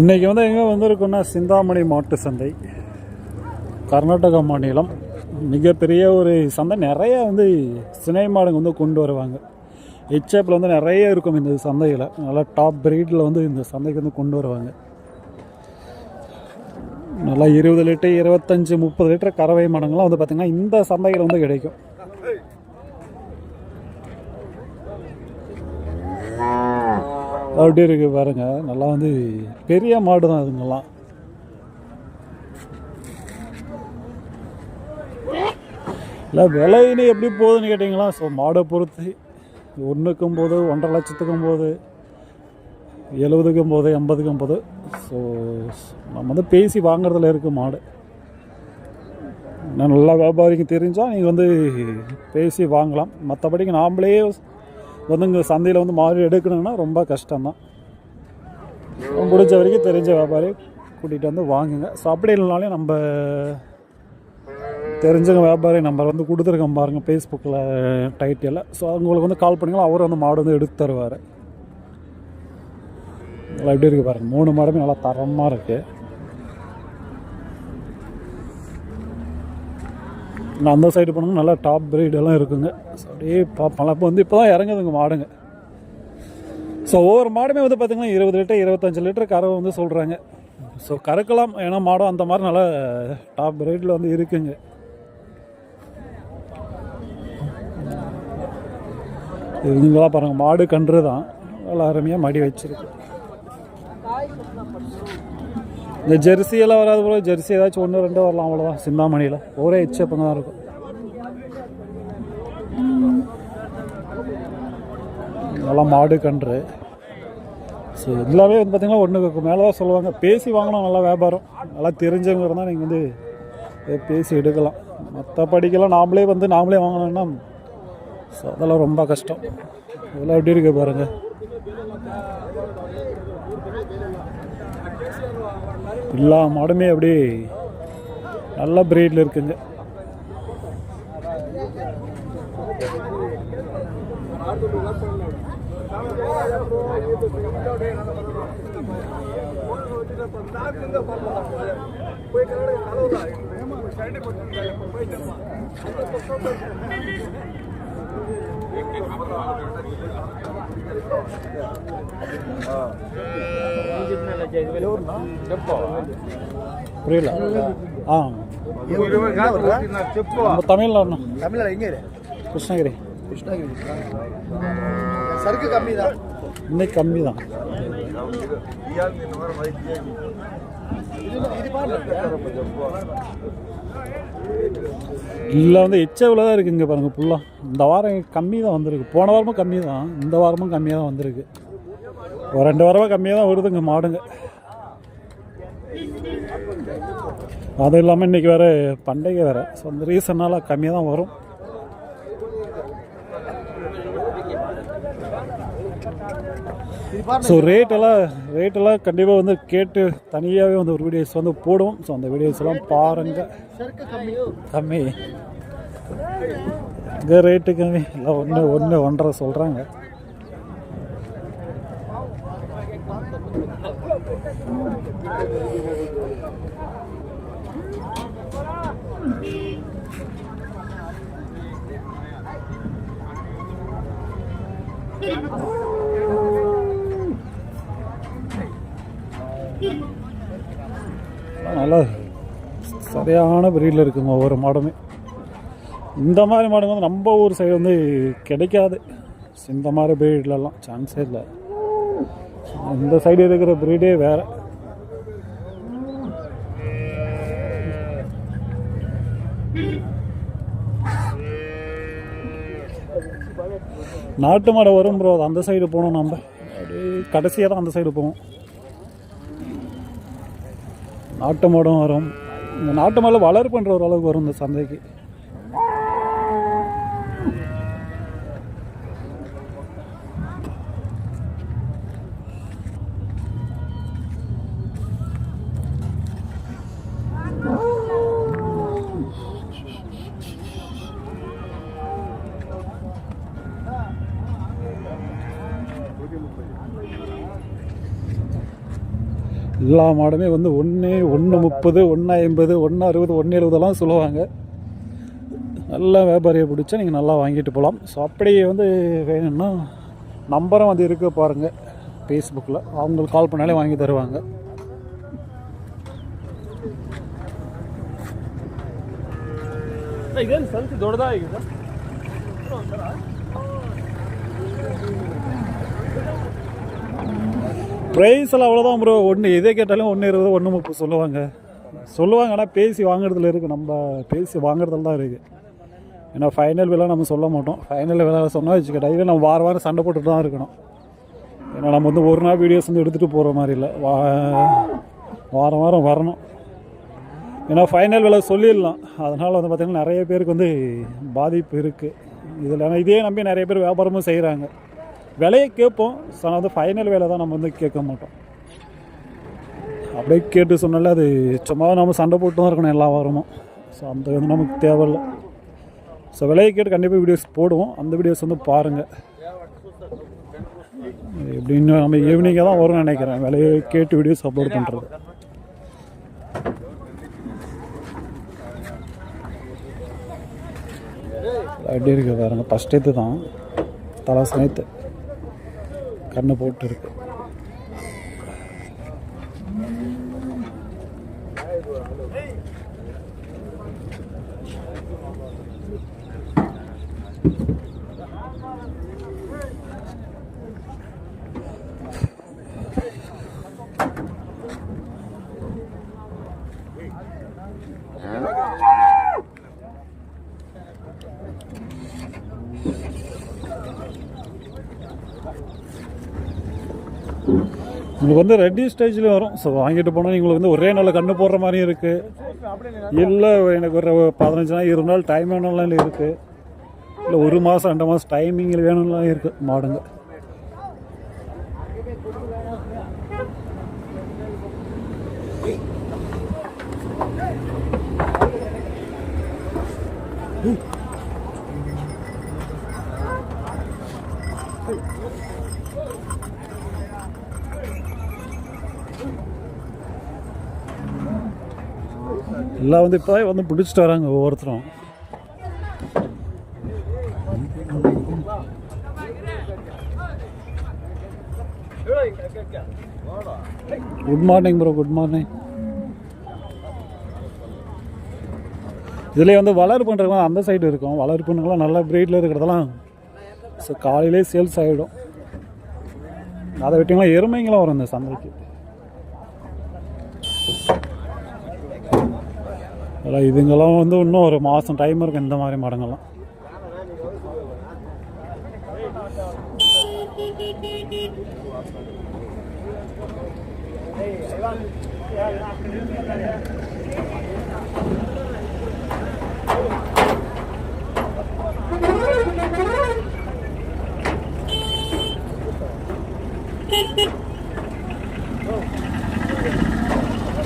இன்றைக்கி வந்து எங்கே வந்திருக்கோன்னா சிந்தாமணி மாட்டு சந்தை. கர்நாடகா மாநிலம். மிகப்பெரிய ஒரு சந்தை. நிறைய வந்து சினை மாடுங்க வந்து கொண்டு வருவாங்க. ஹெச்எப்பில் வந்து நிறைய இருக்கும் இந்த சந்தையில். நல்லா டாப் பிரீடில் வந்து இந்த சந்தைக்கு வந்து கொண்டு வருவாங்க. நல்லா இருபது லிட்டர் இருபத்தஞ்சி முப்பது லிட்டர் கறவை மாடுங்கள்லாம் வந்து பார்த்திங்கன்னா இந்த சந்தையில் வந்து கிடைக்கும். அப்படி இருக்கு பாருங்க. நல்லா வந்து பெரிய மாடு தான் அதுங்கெல்லாம் இல்லை விலைன்னு எப்படி போகுதுன்னு கேட்டிங்களா? ஸோ மாடை பொறுத்து ஒன்றுக்கும் போது ஒன்றரை லட்சத்துக்கும் போது எழுபதுக்கும் போது எண்பதுக்கும் போது ஸோ நம்ம வந்து பேசி வாங்குறதுல இருக்குது மாடு. நல்லா வியாபாரிக்கு தெரிஞ்சால் நீங்கள் வந்து பேசி வாங்கலாம். மற்றபடிக்கு நாம்ளே வந்து இங்கே சந்தையில் வந்து மாடு எடுக்கணும்னா ரொம்ப கஷ்டம்தான். முடிஞ்ச வரைக்கும் தெரிஞ்ச வியாபாரி கூட்டிகிட்டு வந்து வாங்குங்க. ஸோ அப்படி இல்லைனாலே நம்ம தெரிஞ்சவங்க வியாபாரி நம்பர் வந்து கொடுத்துருக்கோம் பாருங்கள் ஃபேஸ்புக்கில் டைட்டில் ஸோ அவங்களுக்கு வந்து கால் பண்ணிங்களா அவர் வந்து மாடு வந்து எடுத்து தருவார். நல்லா எப்படி இருக்குது பாருங்கள் மூணு மாடுமே நல்லா தரமாக இருக்குது நான் அந்த சைடு போனோங்க நல்லா டாப் பிரீடெல்லாம் இருக்குங்க. ஸோ அப்படியே பார்ப்போம் இப்போ வந்து இப்போ தான் இறங்குதுங்க மாடுங்க. ஸோ ஒவ்வொரு மாடுமே வந்து பார்த்திங்கன்னா இருபது லிட்டர் இருபத்தஞ்சு லிட்டர் கறவை வந்து சொல்கிறாங்க ஸோ கறக்கலாம் ஏன்னா மாடும் அந்த மாதிரி நல்லா டாப் பிரீடில் வந்து இருக்குங்க. இதுங்களா பாருங்கள் மாடு கன்று தான் நல்லா அருமையாக மடி வச்சிருக்கு. இந்த ஜெர்சியெல்லாம் வராது போல ஜெர்சி ஏதாச்சும் ஒன்று ரெண்டு வரலாம் அவ்வளோதான் சிந்தாமணியில். ஒரே எச்சப்பங்க தான் இருக்கும். நல்லா மாடு கன்று. ஸோ எல்லாமே வந்து பார்த்தீங்கன்னா ஒன்றுக்கு மேலே தான் சொல்லுவாங்க. பேசி வாங்கினா நல்லா வியாபாரம். நல்லா தெரிஞ்சவங்க இருந்தால் நீங்கள் வந்து பேசி எடுக்கலாம். மற்றபடிக்கெல்லாம் நாமளே வந்து நாமளே வாங்கணும்னா ஸோ அதெல்லாம் ரொம்ப கஷ்டம். இதெல்லாம் எப்படி இருக்கு பாருங்கள் எல்லா மாடுமே அப்படியே நல்ல பிரீடில் இருக்குங்க. புரியல. ஆ. நம்ம தமிழ்நாடு தமிழ்ல எங்க? கிருஷ்ணகிரி. கிருஷ்ணகிரி. சரக்கு கம்மி தான். இன்னைக்கு கம்மி தான். இல்லை வந்து எச்சவில் தான் இருக்குங்க பாருங்கள் ஃபுல்லாக இந்த வாரம் கம்மி தான் வந்திருக்கு. போன வாரமும் கம்மி தான். இந்த வாரமும் கம்மியாக தான் வந்திருக்கு. ஒரு ரெண்டு வாரமாக கம்மியாக தான் வருதுங்க மாடுங்க. அது இல்லாமல் இன்றைக்கி வேறு பண்டிகை வேறு. ஸோ அந்த ரீசனால் கம்மியாக தான் வரும். ஸோ ரேட்டெல்லாம் ரேட்டெல்லாம் கண்டிப்பாக வந்து கேட்டு தனியாகவே வந்து ஒரு வீடியோஸ் வந்து போடுவோம். ஸோ அந்த வீடியோஸ் எல்லாம் பாருங்கள் கம்மி கம்மி. இங்கே ரேட்டு கம்மி. எல்லாம் ஒன்று ஒன்று ஒன்றரை சொல்கிறாங்க நல்லா சரியான பிரீடில் இருக்குங்க ஒவ்வொரு மாடுமே. இந்த மாதிரி மாடுங்க வந்து நம்ம ஊர் சைடு வந்து கிடைக்காது. இந்த மாதிரி பிரீட்லலாம் சான்ஸே இல்லை. இந்த சைடு இருக்கிற பிரீடே வேறு. நாட்டு மாடை வரும் ப்ரோ அந்த சைடு போகணும் நம்ம. அப்படியே கடைசியாக தான் அந்த சைடு போவோம். நாட்டு மாடும் வரும். இந்த நாட்டு மாடில் வளர் பண்ணுற ஒரு அளவுக்கு வரும் இந்த சந்தைக்கு. எல்லா மாடுமே வந்து ஒன்று ஒன்று முப்பது ஒன்று ஐம்பது ஒன்று அறுபது ஒன்று எழுபதெல்லாம் சொல்லுவாங்க நல்ல வியாபாரியை பிடிச்சா நீங்கள் நல்லா வாங்கிட்டு போகலாம் ஸோ அப்படியே வந்து வேணும்னா நம்பரும் வந்து இருக்கு பாருங்கள் ஃபேஸ்புக்கில் அவங்களுக்கு கால் பண்ணாலே வாங்கி தருவாங்க ಇದೇನು ಸಂತೆ ದೊಡ್ಡದಾಗಿದೆ ப்ரைஸில் அவ்வளோதான் ப்ரோ ஒன்று எதே கேட்டாலும் ஒன்று இருபது ஒன்று முப்பது சொல்லுவாங்க. சொல்லுவாங்க ஆனால் பேசி வாங்குறதுல இருக்குது நம்ம பேசி வாங்குறதுல தான் இருக்குது ஏன்னா ஃபைனல் விலை நம்ம சொல்ல மாட்டோம். ஃபைனல் விலை சொன்னால் வச்சுக்க டைவே நம்ம வார வாரம் சண்டை போட்டுட்டு தான் இருக்கணும். ஏன்னா நம்ம வந்து ஒரு நாள் வீடியோஸ் வந்து எடுத்துகிட்டு போகிற மாதிரி இல்லை. வா வாரம் வாரம் வரணும். ஏன்னா ஃபைனல் விலை சொல்லிடலாம். அதனால் வந்து பார்த்திங்கன்னா நிறைய பேருக்கு வந்து பாதிப்பு இருக்குது இதில் இதே நம்பி நிறைய பேர் வியாபாரமும் செய்கிறாங்க விலையை கேட்போம். ஸோ வந்து ஃபைனல் வேலை தான் நம்ம வந்து கேட்க மாட்டோம். அப்படியே கேட்டு சொன்னால அது சும்மா நம்ம சண்டை போட்டு தான் இருக்கணும் எல்லா வாரமும். ஸோ அந்த வந்து நமக்கு தேவையில்லை. ஸோ விலையை கேட்டு கண்டிப்பாக வீடியோஸ் போடுவோம். அந்த வீடியோஸ் வந்து பாருங்கள் எப்படின்னு நம்ம ஈவினிங்காக தான் வரும்னு நினைக்கிறேன். விலையை கேட்டு வீடியோஸ் அப்லோட் பண்ணுறது அப்படி இருக்குது பாருங்கள் ஃபஸ்ட் இது தான். தலை சமயத்து கண்ணு போட்டு இருக்கு. உங்களுக்கு வந்து ரெட்டி ஸ்டேஜ்லேயும் வரும். ஸோ வாங்கிட்டு போனால் உங்களுக்கு வந்து ஒரே நாளில் கண்ணு போடுற மாதிரியும் இருக்குது இல்லை எனக்கு ஒரு பதினஞ்சு நாள் இருபது நாள் டைம் வேணும்லாம் இருக்குது இல்லை ஒரு மாதம் ரெண்டு மாதம் டைமிங்கில் வேணும்லாம் இருக்குது மாடுங்க. எல்லாம் வந்து இப்போ வந்து பிடிச்சிட்டு வராங்க ஒவ்வொருத்தரும். Good morning bro good morning இதுலேயே வந்து வளர் பண்ணுறவங்க அந்த சைடு இருக்கும். வளர் நல்ல ப்ரீடில் இருக்கிறதெல்லாம் ஸோ காலையிலே சேல்ஸ் ஆகிடும் அதை விட்டிங்களா எருமைங்களாம் வரும் இந்த சந்தைக்கு. அதெல்லாம் இதுங்கெல்லாம் வந்து இன்னும் ஒரு மாதம் டைம் இருக்கும் இந்த மாதிரி மரங்கள்லாம்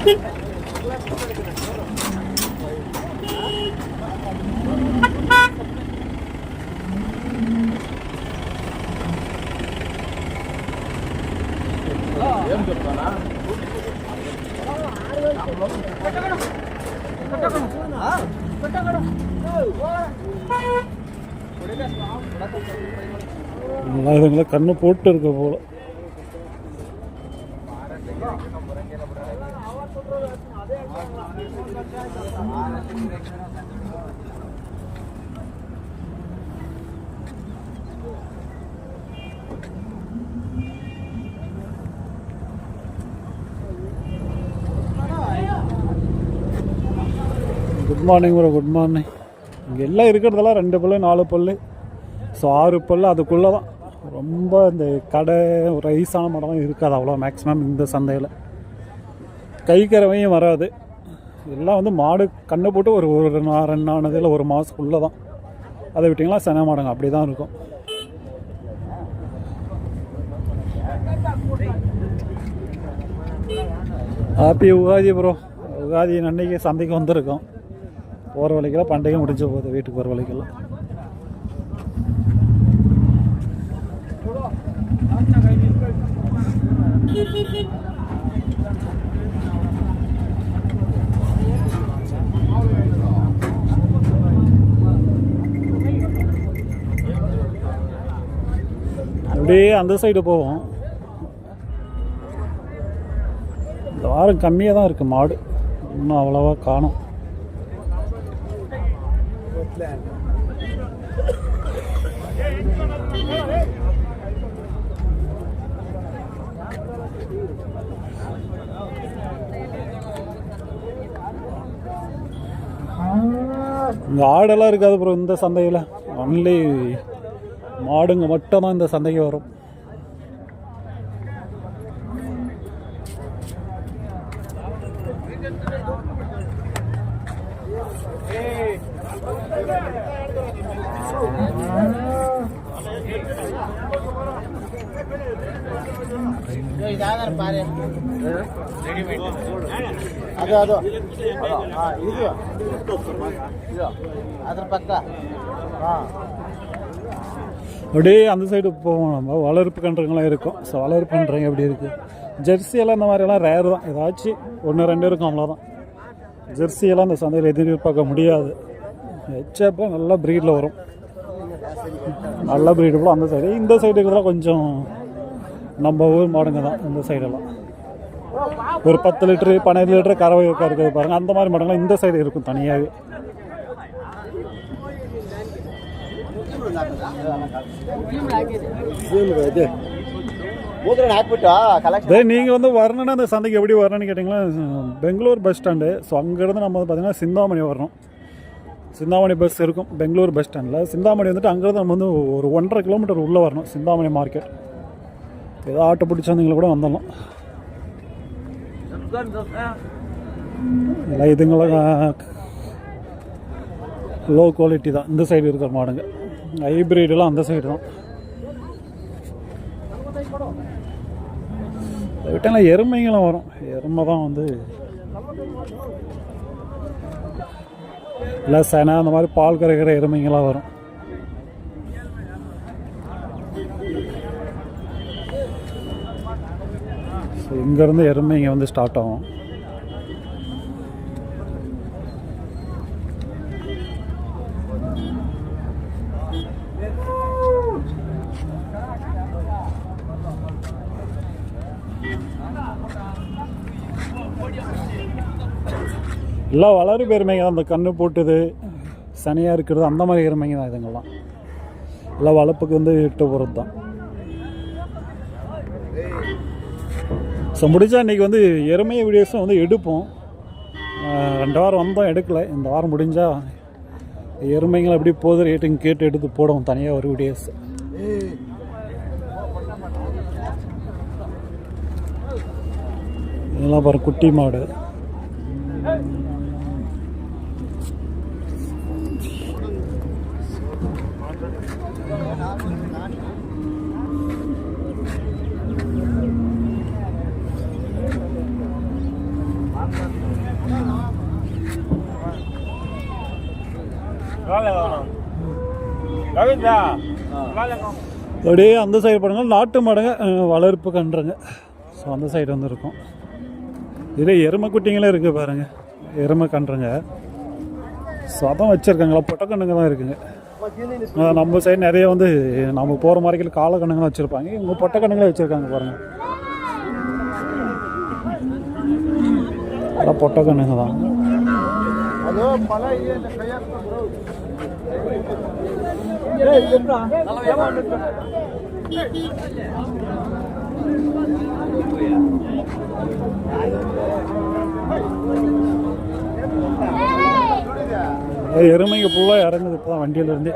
you. இதுங்களை கண்ணு போட்டு இருக்க போல. அதே மார்னிங் ப்ரோ குட் மார்னிங் இங்கே எல்லாம் இருக்கிறதெல்லாம் ரெண்டு பல்லு நாலு பல்லு. ஸோ ஆறு பல்லு அதுக்குள்ளே தான் ரொம்ப இந்த கடை ஒரு ஐஸான மடம் இருக்காது அவ்வளோ மேக்ஸிமம் இந்த சந்தையில். கை கறவையும் வராது. எல்லாம் வந்து மாடு கண்ணை போட்டு ஒரு ஒரு ரெண்டு ஆனது இல்லை ஒரு மாதத்துக்குள்ளே தான் அதை விட்டிங்களா சென மாடுங்க அப்படி தான் இருக்கும். ஹாப்பி உகாதி ப்ரோ உகாதி அன்னைக்கு சந்தைக்கு வந்திருக்கோம். போகிற வழிக்கெல்லாம் பண்டிகை முடிஞ்ச போகுது. வீட்டுக்கு போகிற வழிக்கெல்லாம். அப்படியே அந்த சைடு போவோம். இந்த வாரம் கம்மியாக தான் இருக்குது மாடு. இன்னும் அவ்வளோவா காணும். இங்கே ஆடெல்லாம் இருக்காது ப்ரோ இந்த சந்தையில். ஒன்லி மாடுங்க மட்டும்தான் இந்த சந்தைக்கு வரும். ಅದು ಅದು ಅದು ಹಾಂ ಇದು ಇದು ಅದ್ರ ಪಕ್ಕ ಹಾಂ அப்படியே அந்த சைடு போவோம் நம்ம வளர்ப்பு கன்றுங்களாம் இருக்கும் ஸோ வளர்ப்பு கன்றுங்க எப்படி இருக்குது ஜெர்சி எல்லாம் இந்த மாதிரியெல்லாம் ரேர் தான் ஏதாச்சும் ஒன்று ரெண்டு இருக்கும் அவ்வளோதான் ஜெர்சி எல்லாம் இந்த சந்தையில் எதிர்பார்க்க முடியாது ஹெச்எப்போ நல்ல ப்ரீடில் வரும் நல்ல ப்ரீடு போல அந்த சைடு இந்த சைடுக்கெல்லாம் கொஞ்சம் நம்ம ஊர் மாடுங்க தான் இந்த சைடெல்லாம். ஒரு பத்து லிட்டரு பன்னெண்டு லிட்டரு கறவை இருக்குது பாருங்கள் அந்த மாதிரி மாடுங்களாம் இந்த சைடு இருக்கும் தனியாக நீங்கள் வந்து வரணும்னா அந்த சந்தைக்கு எப்படி வரணும்னு கேட்டிங்கன்னா பெங்களூர் பஸ் ஸ்டாண்டு ஸோ அங்கேருந்து நம்ம வந்து பார்த்திங்கன்னா சிந்தாமணி வரணும் சிந்தாமணி பஸ் இருக்கும் பெங்களூர் பஸ் ஸ்டாண்டில் சிந்தாமணி வந்துட்டு அங்கேருந்து நம்ம வந்து ஒரு ஒன்றரை கிலோமீட்டர் உள்ளே வரணும் சிந்தாமணி மார்க்கெட் ஏதோ ஆட்டோ பிடிச்சி வந்தீங்களா கூட வந்துடலாம். இல்லை இதுங்களாம் லோ குவாலிட்டி தான். இந்த சைடு இருக்கிற மாடுங்க. ஹைப்ரிடெலாம் அந்த சைடு தான். விட்டாலும் எருமைங்களும் வரும். எருமை தான் வந்து. இல்லை செனை அந்த மாதிரி பால் கரைக்கிற எருமைங்களாம் வரும். ஸோ இங்கேருந்து எருமைங்க வந்து ஸ்டார்ட் ஆகும். எல்லாம் வளரும் பெருமைங்க தான். அந்த கண்ணு போட்டுது சனியாக இருக்கிறது அந்த மாதிரி எருமைங்க தான் இதுங்கெல்லாம் எல்லாம் வளர்ப்புக்கு வந்து இட்டு போகிறது தான் ஸோ முடிஞ்சால் இன்றைக்கி வந்து எருமையை வீடியோஸும் வந்து எடுப்போம். ரெண்டு வாரம் வந்தோம் எடுக்கலை. இந்த வாரம் முடிஞ்சால் எருமைங்களை எப்படி போகுது ரேட்டிங் கேட்டு எடுத்து போடுவோம் தனியாக ஒரு வீடியோஸ் இதெல்லாம் பாரு குட்டி மாடு. அப்படியே அந்த சைடு பாருங்க. நாட்டு மாடுங்க வளர்ப்பு கன்றுங்க. ஸோ அந்த சைடு வந்து இருக்கும். இதில் எருமை குட்டிங்களே இருக்குது பாருங்க. எருமை கன்றுங்க. ஸோ அதான் வச்சுருக்காங்களா? பொட்டக்கண்ணுங்க தான் இருக்குங்க. நம்ம சைடு நிறைய வந்து நம்ம போகிற மார்க்கெட்டில் கால கண்ணுங்களாம் வச்சுருப்பாங்க. இவங்க பொட்டக்கண்ணுங்களே வச்சுருக்காங்க பாருங்க. எல்லாம் பொட்டக்கண்ணுங்க தான். எருமைங்க ஃபுல்லாக இறங்குது இப்போ தான் வண்டியிலேருந்தே.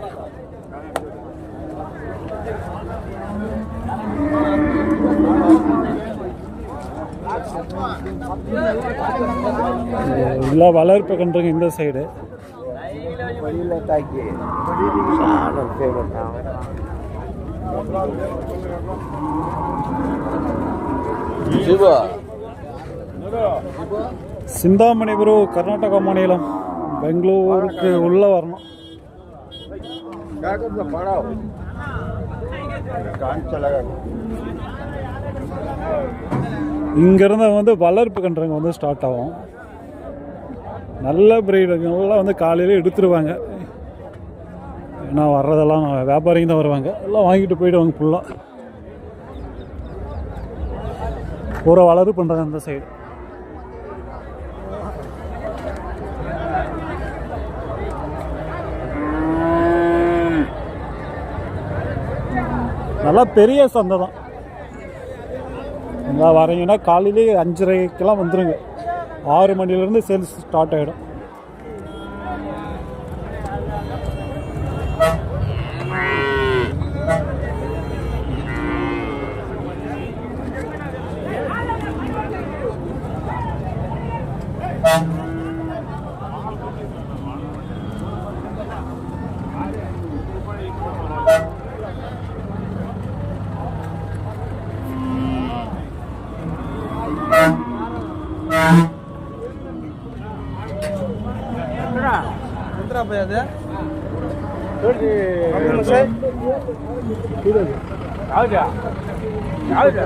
எல்லா வளர்ப்பு கன்றுங்க இந்த சைடு. சிந்தாமணி குரு கர்நாடகா மாநிலம். பெங்களூருக்கு உள்ள வரணும். காஞ்சலகா இங்கேருந்து வந்து வளர்ப்பு கன்றுங்க வந்து ஸ்டார்ட் ஆகும். நல்ல பிரீடுங்கெல்லாம் வந்து காலையிலே எடுத்துருவாங்க. ஏன்னா வர்றதெல்லாம் வியாபாரிங்க தான் வருவாங்க. எல்லாம் வாங்கிட்டு போயிடுவாங்க ஃபுல்லாக ஒரு வளர்ப்பு பண்ணுறாங்க அந்த சைடு நல்லா பெரிய சந்தை தான். வரீங்கன்னா காலையிலேயே அஞ்சரைக்கெல்லாம் வந்துடுங்க ஆறு மணிலேருந்து சேல்ஸ் ஸ்டார்ட் ஆகிடும் எத்தனை பையன் அது ಹೌದಾ ಹೌದಾ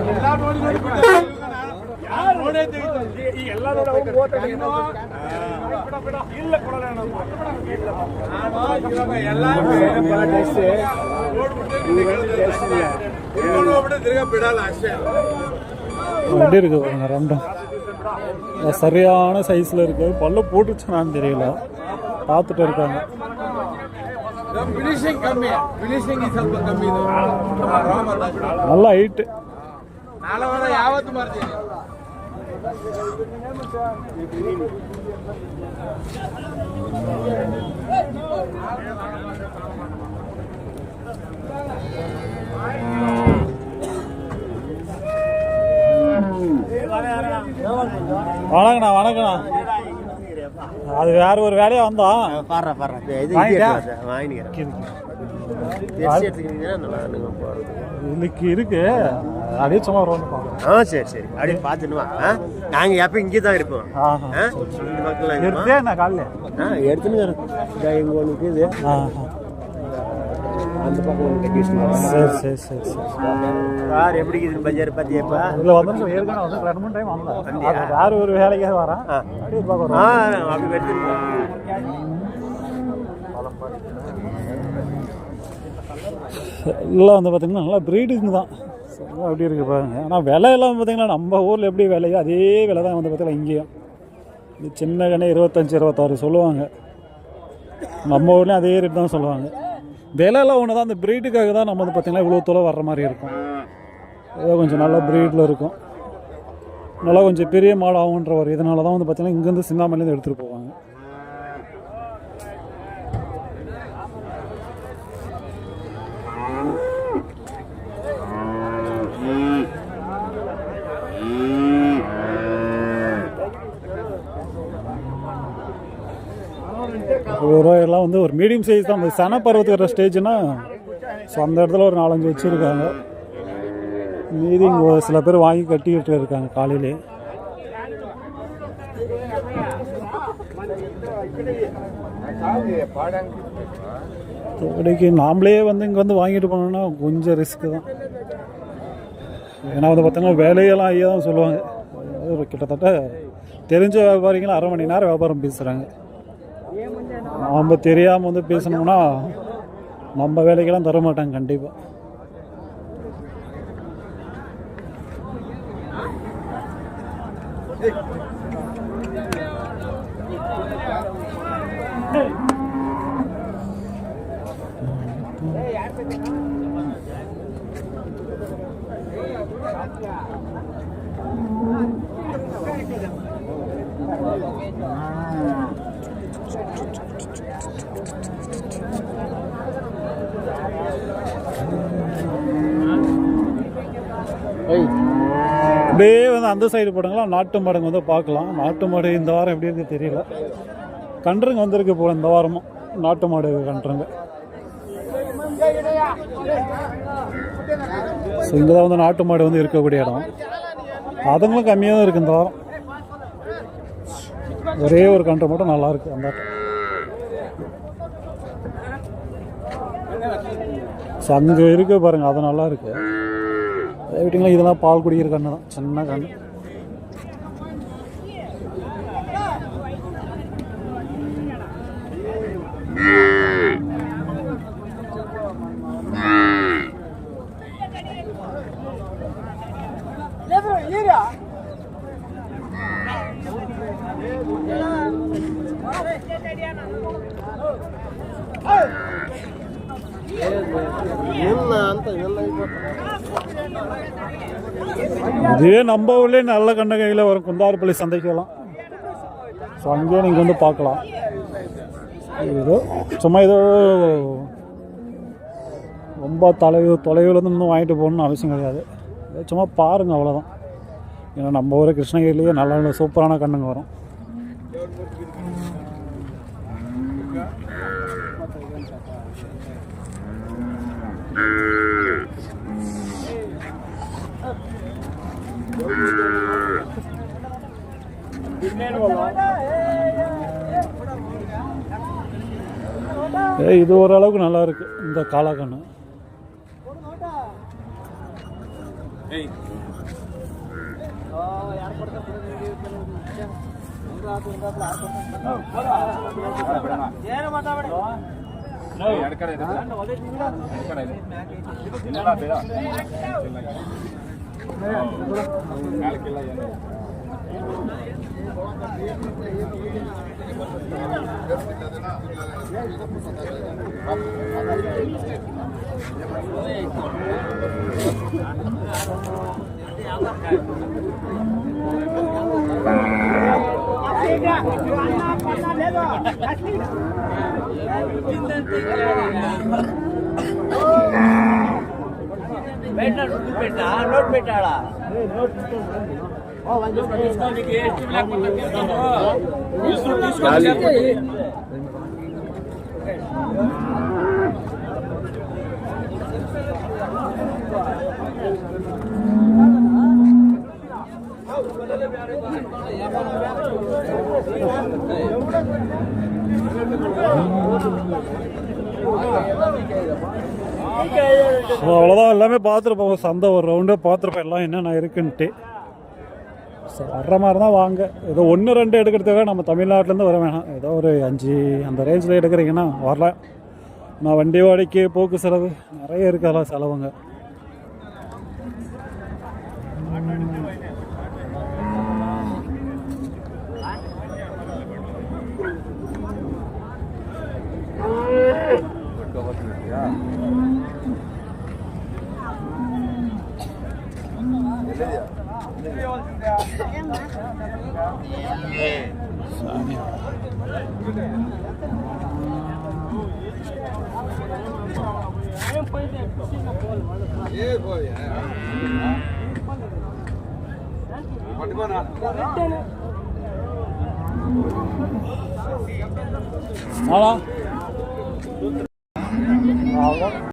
ಎಲ್ಲ ತಿರ್ಗಾ ಬಿಡಲ್ಲ ಅಷ್ಟೇ எப்படி இருக்கு பாருங்க ரெண்டும் அது சரியான சைஸில் இருக்கு பல்ல போட்டுச்சுனான்னு தெரியல பார்த்துட்டு இருக்காங்க ಫಿನಿಶಿಂಗ್ ಕಮ್ಮಿ ಫಿನಿಶಿಂಗ್ ಸ್ವಲ್ಪ ಕಮ್ಮಿ ಇದು நல்லா ஹைட்டு ನಾಳೆ ವಾರ ಯಾವತ್ತು ಮಾಡ್ತೀನಿ வேற ஒரு வேலையா வந்தோம் பாடுறா பாடுறா. இது இன்னைக்கு இருக்கு. அப்படியே சும்மா பார்க்கலாம் ஆ சரி சரி. அப்படியே பார்த்துட்டு வா. ஆ? நாங்கள் எப்போ இங்கே தான் இருப்போம்? எடுத்தே நான் காலைல? ஆ எடுத்துன்னு இங்கே ஒன்று ஆஹா அந்த பக்கம் ஒன்று கட்டி வச்சுருக்கோம் சரி சரி சரி சரி. எப்படி இருக்குது பஜார் பார்த்தியாப்பா இதில் வந்து ஏற்கனவே வந்து ரெண்டு மூணு டைம் வந்தேன் வேற ஒரு வேலைக்காக வரேன். ஆ. அப்படியே பார்க்க ஆ அப்படி எடுத்துன்னு எல்லாம் வந்து பார்த்தீங்கன்னா நல்லா ப்ரீடிங் தான். அப்படி இருக்கு பாருங்க. ஆனால் விலையெல்லாம் பார்த்தீங்கன்னா நம்ம ஊரில் எப்படி விலையோ அதே விலை தான் வந்து பார்த்தீங்கன்னா இங்கேயும். இது சின்ன கண்ணே இருபத்தஞ்சி இருபத்தாறு சொல்லுவாங்க. நம்ம ஊர்லேயும் அதே ரேட் தான் சொல்லுவாங்க. விலைலாம் ஒன்று தான் அந்த ப்ரீடுக்காக தான் நம்ம வந்து பார்த்தீங்கன்னா இவ்வளோ தூரம் வர்ற மாதிரி இருக்கும். ஏதோ கொஞ்சம் நல்ல ப்ரீடில் இருக்கும். நல்லா கொஞ்சம் பெரிய மாடு ஆகுன்ற ஒரு இதனால தான் வந்து பார்த்தீங்கன்னா இங்கேருந்து சின்னாமலேருந்து எடுத்துகிட்டு போவோம். ஒரு வந்து ஒரு மீடியம் சைஸ் தான் இந்த சன பருவத்துக்கு வர ஸ்டேஜ்னா ஸோ அந்த இடத்துல ஒரு நாலஞ்சு வச்சுருக்காங்க. மீதி இங்கே ஒரு சில பேர் வாங்கி கட்டிக்கிட்டு இருக்காங்க காலையிலே. இப்படிக்கு நாமளே வந்து இங்கே வந்து வாங்கிட்டு போனோம்னா கொஞ்சம் ரிஸ்க்கு தான். ஏன்னா வந்து பார்த்தீங்கன்னா வேலையெல்லாம் ஐயா தான் சொல்லுவாங்க கிட்டத்தட்ட தெரிஞ்ச வியாபாரிங்களும் அரை மணி நேரம் வியாபாரம் பேசுகிறாங்க நம்ம தெரியாமல் வந்து பேசணும்னா நம்ம வேலைக்கெல்லாம் தர மாட்டாங்க கண்டிப்பாக அப்படியே வந்து அந்த சைடு போடுங்களா நாட்டு மாடுங்க வந்து பார்க்கலாம். நாட்டு மாடு இந்த வாரம் எப்படி இருக்கு தெரியல. கன்றுங்க வந்திருக்கு போல இந்த வாரமும். நாட்டு மாடு கன்றுங்க. ஸோ இங்கே தான் வந்து நாட்டு மாடு வந்து இருக்கக்கூடிய இடம். அதுங்களும் கம்மியாக தான் இருக்குது இந்த வாரம். ஒரே ஒரு கன்று மட்டும் நல்லா இருக்கு அந்த ஸோ அங்கே இருக்கு பாருங்க அது நல்லா இருக்கு. விட்டிங்களா இதெல்லாம் பால் குடிக்கிற கண்ணு தான். சின்ன கண்ணு. இதுவே நம்ம ஊர்லேயே நல்ல கண்டகையில் வரும். குந்தாரப்பள்ளி சந்தைக்கெல்லாம். ஸோ அங்கேயே நீங்கள் வந்து பார்க்கலாம். ஏதோ சும்மா ஏதோ ரொம்ப தொலைவு தொலைவுலேருந்து இருந்து இன்னும் வாங்கிட்டு போகணும்னு அவசியம் கிடையாது. சும்மா பாருங்கள் அவ்வளோதான் ஏன்னா நம்ம ஊர் கிருஷ்ணகிரிலேயே நல்ல நல்ல சூப்பரான கண்ணுங்க வரும். ஏய் இது ஓரளவுக்கு நல்லா இருக்கு இந்த పెట్టాడు పెట్టా నోట్ పెట్టాడా నోట్ அவ்வளோதான் எல்லாமே பார்த்துருப்போம். சந்தை ஒரு ரவுண்டே பார்த்துருப்போம். எல்லாம் என்னென்ன இருக்குன்ட்டு. சரி வர்ற மாதிரி தான் வாங்க. ஏதோ ஒன்று ரெண்டு எடுக்கிறதுக்காக நம்ம தமிழ்நாட்டிலேருந்து வர வேணாம். ஏதோ ஒரு அஞ்சு அந்த ரேஞ்சில் எடுக்கிறீங்கன்னா வரலாம் நான் வண்டி வாடகைக்கு போக்கு செலவு நிறைய இருக்கலாம் அதெல்லாம் செலவுங்க. హలో